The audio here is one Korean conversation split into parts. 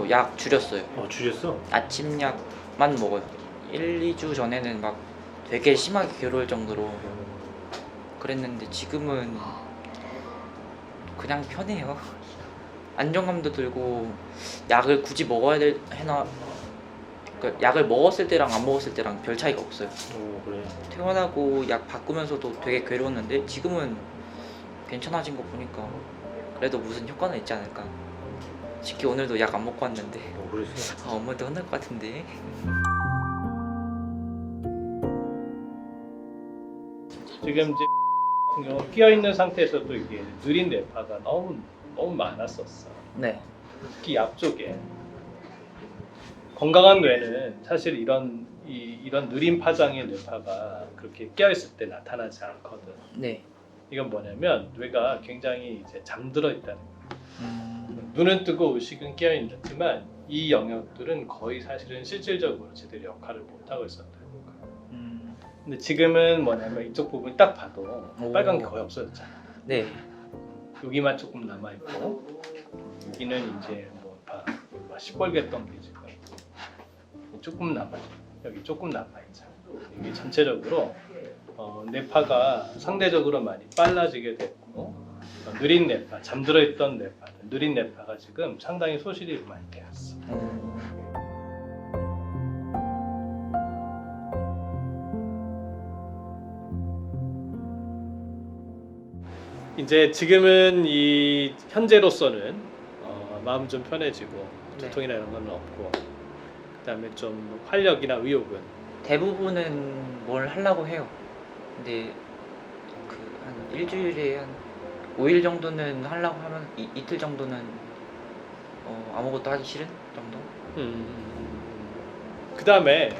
아니요 약 줄였어요. 어 줄였어? 아침 약만 먹어요. 1, 2주 전에는 막 되게 심하게 괴로울 정도로 그랬는데 지금은 그냥 편해요. 안정감도 들고 약을 굳이 먹어야 될 해나 그 약을 먹었을 때랑 안 먹었을 때랑 별 차이가 없어요. 오 그래. 퇴원하고 약 바꾸면서도 되게 괴로웠는데 지금은 괜찮아진 거 보니까 그래도 무슨 효과는 있지 않을까 쉽게 오늘도 약 안 먹고 왔는데 어 그랬어. 아 엄마한테 혼날 것 같은데 지금 이제 같은 경우 끼어 있는 상태에서도 이게 느린 뇌파가 너무 너무 많았었어. 네 특히 앞쪽에 건강한 뇌는 사실 이런 이, 이런 느린 파장의 뇌파가 그렇게 깨어 있을 때 나타나지 않거든. 네. 이건 뭐냐면 뇌가 굉장히 이제 잠들어 있다는 거야. 음, 눈은 뜨고 의식은 깨어 있지만 이 영역들은 거의 사실은 실질적으로 제대로 역할을 못 하고 있었다는 거야. 음, 근데 지금은 뭐냐면 이쪽 부분 딱 봐도 오. 빨간 게 거의 없어졌잖아. 네. 여기만 조금 남아 있고 여기는 이제 뭐 봐, 막 시뻘갰던 게 지금 조금 남아 여기 조금 남아 있잖아. 이게 전체적으로 어, 뇌파가 상대적으로 많이 빨라지게 됐고 어, 느린 뇌파, 잠들어 있던 뇌파, 느린 뇌파가 지금 상당히 소실이 많이 되었어. 음, 이제 지금은 이 현재로서는 어, 마음 좀 편해지고 네. 두통이나 이런 건 없고 그다음에 좀 활력이나 의욕은 대부분은 뭘 하려고 해요. 근데 그 한 일주일에 한 5일 정도는 하려고 하면 이, 이틀 정도는 어, 아무것도 하기 싫은 정도? 그 다음에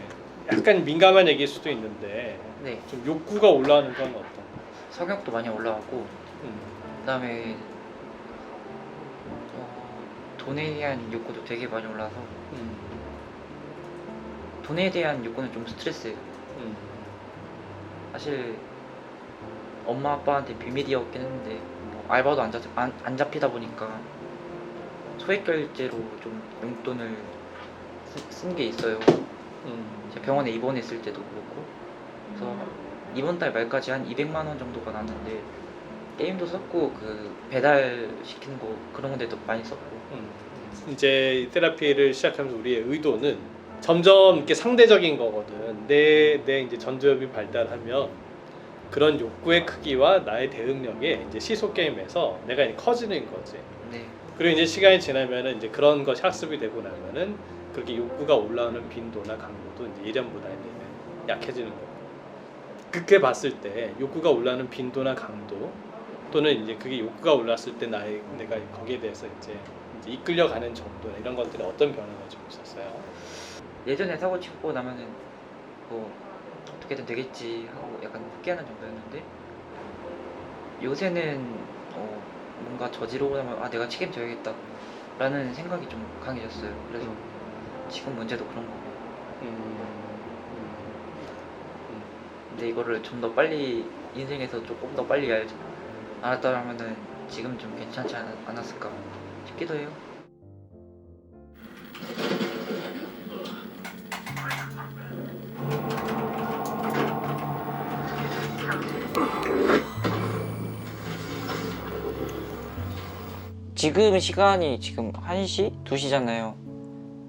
약간 민감한 얘기일 수도 있는데 네. 좀 욕구가 올라오는 건 어떤? 성욕도 많이 올라가고 음. 그 다음에 어, 돈에 대한 욕구도 되게 많이 올라서 음. 돈에 대한 욕구는 좀 스트레스예요. 음. 사실 엄마 아빠한테 비밀이었긴 했는데 뭐 알바도 안, 잡, 안, 안 잡히다 보니까 소액 결제로 좀 용돈을 쓴 게 있어요. 음. 제가 병원에 입원했을 때도 그렇고 그래서 이번 달 말까지 한 200만 원 정도가 났는데 게임도 썼고 그 배달 시키는 거 그런 데도 많이 썼고 음. 이제 이 테라피를 시작하면서 우리의 의도는 점점 이렇게 상대적인 거거든. 내, 내 이제 전두엽이 발달하면 그런 욕구의 크기와 나의 대응력이 이제 시소 게임에서 내가 이제 커지는 거지. 네 그리고 이제 시간이 지나면은 이제 그런 것이 학습이 되고 나면은 그렇게 욕구가 올라오는 빈도나 강도도 이제 예전보다 이제 약해지는 거고. 그렇게 봤을 때 욕구가 올라오는 빈도나 강도 또는 이제 그게 욕구가 올랐을 때 나의 내가 거기에 대해서 이제, 이제 이끌려가는 정도나 이런 것들이 어떤 변화가 좀 있었어요. 예전에 사고 치고 나면은 뭐 어떻게든 되겠지 하고 약간 포기하는 정도였는데 요새는 어 뭔가 저지르고 나면 아 내가 책임져야겠다 라는 생각이 좀 강해졌어요. 그래서 지금 문제도 그런 거고. 근데 이거를 좀 더 빨리 인생에서 조금 더 빨리 알, 알았더라면은 지금 좀 괜찮지 않, 않았을까 싶기도 해요 지금 시간이 지금 1시? 2시잖아요.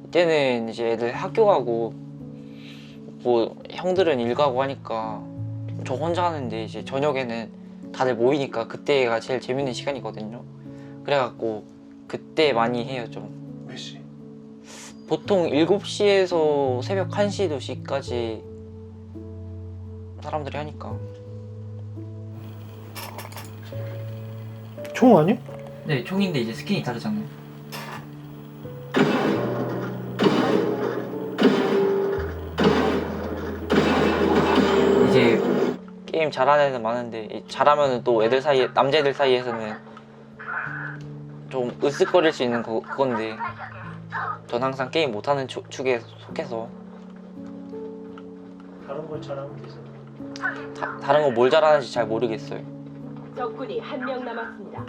이때는 이제 애들 학교 가고 뭐 형들은 일 가고 하니까 저 혼자 하는데 이제 저녁에는 다들 모이니까 그때가 제일 재밌는 시간이거든요. 그래갖고 그때 많이 해요 좀. 몇 시? 보통 7시에서 새벽 1시, 2시까지 사람들이 하니까. 총 아니야? 네, 총인데 이제 스킨이 다르잖아요. 이제 게임 잘하는 애는 많은데 이- 잘하면 또 애들 사이에 남자애들 사이에서는 좀 으쓱거릴 수 있는 거, 그건데 전 항상 게임 못하는 축- 축에 속해서 다른 걸 잘하면 되죠. 다, 다른 거 뭘 잘하는지 잘 모르겠어요. 적군이 한 명 남았습니다.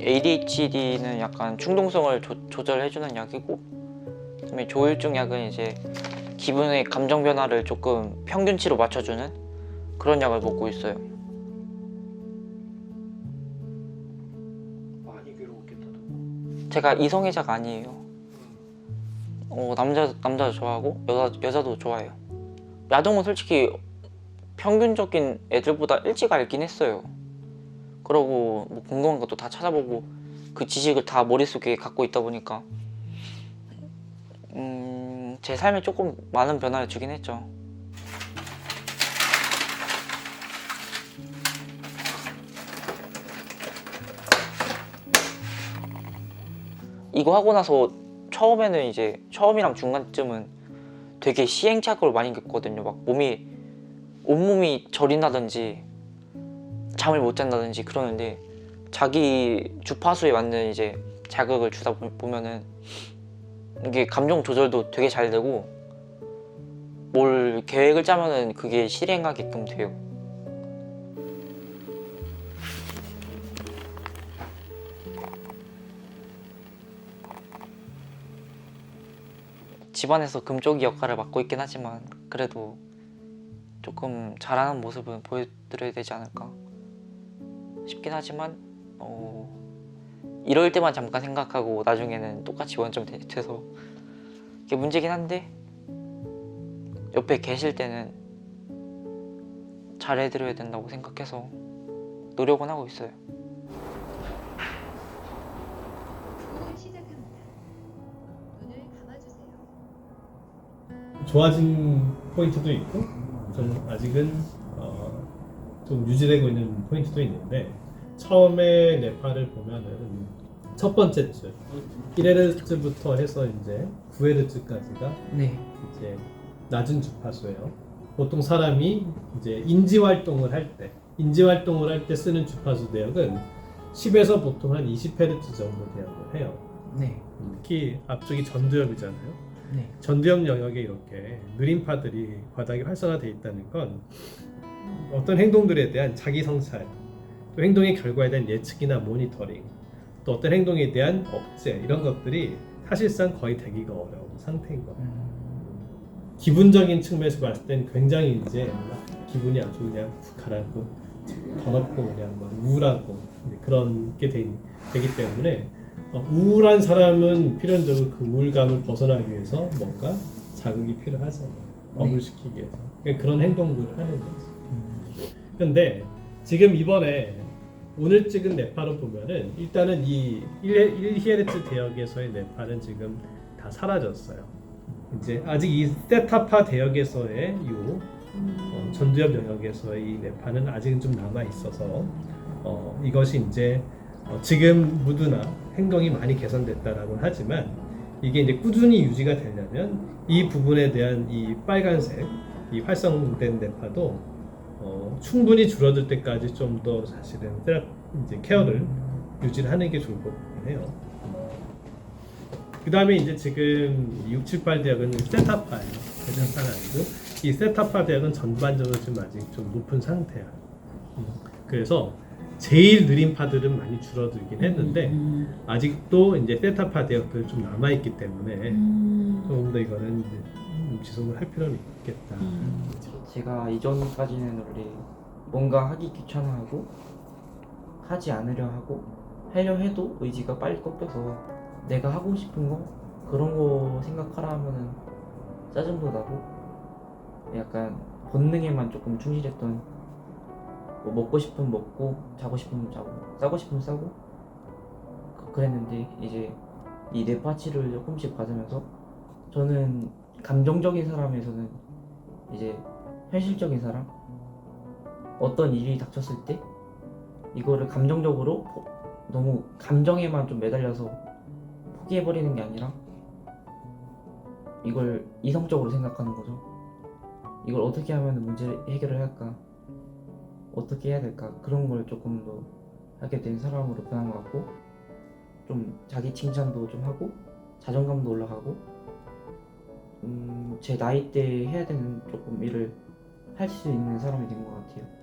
ADHD는 약간 충동성을 조, 절해주는 약이고 그다음에 조울증 약은 이제 기분의 감정 변화를 조금 평균치로 맞춰주는 그런 약을 먹고 있어요. 많이 괴로웠겠다. 제가 이성애자가 아니에요. 어, 남자 남자 좋아하고 여자 여자도 좋아해요. 야동은 솔직히 평균적인 애들보다 일찍 알긴 했어요. 그러고 뭐 궁금한 것도 다 찾아보고 그 지식을 다 머릿속에 갖고 있다 보니까 음, 제 삶에 조금 많은 변화를 주긴 했죠. 이거 하고 나서 처음에는 이제 처음이랑 중간쯤은 되게 시행착오를 많이 겪거든요. 막 몸이 온몸이 저린다든지 잠을 못 잔다든지 그러는데 자기 주파수에 맞는 이제 자극을 주다 보- 보면은 이게 감정 조절도 되게 잘 되고 뭘 계획을 짜면은 그게 실행하게끔 돼요. 집안에서 금쪽이 역할을 맡고 있긴 하지만 그래도 조금 잘하는 모습은 보여드려야 되지 않을까 싶긴 하지만 어, 이럴 때만 잠깐 생각하고 나중에는 똑같이 원점 돼- 돼서. 이게 문제긴 한데 옆에 계실 때는 잘 해드려야 된다고 생각해서 노력은 하고 있어요. 좋아진 포인트도 있고 좀 아직은 어, 좀 유지되고 있는 포인트도 있는데 처음에 네파를 보면은 첫 번째 줄 1헤르츠부터 해서 이제 9헤르츠까지가 네. 이제 낮은 주파수예요. 보통 사람이 이제 인지 활동을 할 때, 인지 활동을 할 때 쓰는 주파수 대역은 10에서 보통 한 20헤르츠 정도 대역을 해요. 네. 특히 앞쪽이 전두엽이잖아요. 네. 전두엽 영역에 이렇게 느림파들이 바닥에 활성화되어 있다는 건 어떤 행동들에 대한 자기 성찰, 또 행동의 결과에 대한 예측이나 모니터링, 또 어떤 행동에 대한 억제 이런 것들이 사실상 거의 되기가 어려운 상태인 거예요. 기분적인 측면에서 봤을 땐 굉장히 이제 막 기분이 아주 그냥 푹 가라앉고 더럽고 그냥 막 우울하고 그런 게 되, 되기 때문에 어, 우울한 사람은 필연적으로 그 우울감을 벗어나기 위해서 뭔가 자극이 필요하잖아요. 업을 시키기 위해서. 그러니까 그런 행동들을 하는 거지. 근데 지금 이번에 오늘 찍은 네파로 보면은 일단은 이 1, 1히에르츠 대역에서의 네파는 지금 다 사라졌어요. 이제 아직 이 세타파 대역에서의 이 어, 전두엽 영역에서의 이 네파는 아직은 좀 남아 있어서 어, 이것이 이제 어, 지금 무드나 행동이 많이 개선됐다라고 하지만 이게 이제 꾸준히 유지가 되려면 이 부분에 대한 이 빨간색 이 활성된 네파도 어, 충분히 줄어들 때까지 좀 더 사실은 테라 이제 케어를 유지를 하는 게 좋을 것 같긴 해요. 그 다음에 이제 지금 6, 7, 8 대역은 세타파예요. 세타파가 아니고 이 세타파 대역은 전반적으로 지금 아직 좀 높은 상태야. 음, 그래서 제일 느린 파들은 많이 줄어들긴 했는데 아직도 이제 세타파 대역들 좀 남아 있기 때문에 조금 더 이거는 이제 음, 지속을 할 필요는 있겠다. 제가 이전까지는 원래 뭔가 하기 귀찮아하고 하지 않으려 하고 하려 해도 의지가 빨리 꺾여서 내가 하고 싶은 거 그런 거 생각하라 하면은 짜증도 나고 약간 본능에만 조금 충실했던 뭐 먹고 싶으면 먹고 자고 싶으면 자고 싸고 싶으면 싸고 그- 그랬는데 이제 이 뇌파치를 조금씩 받으면서 저는 감정적인 사람에서는 이제 현실적인 사람 어떤 일이 닥쳤을 때 이거를 감정적으로 포- 너무 감정에만 좀 매달려서 포기해버리는 게 아니라 이걸 이성적으로 생각하는 거죠. 이걸 어떻게 하면 문제를 해결을 할까? 어떻게 해야 될까? 그런 걸 조금 더 하게 된 사람으로 변한 것 같고 좀 자기 칭찬도 좀 하고 자존감도 올라가고 음, 제 나이 때 해야 되는 조금 일을 할 수 있는 사람이 된 것 같아요.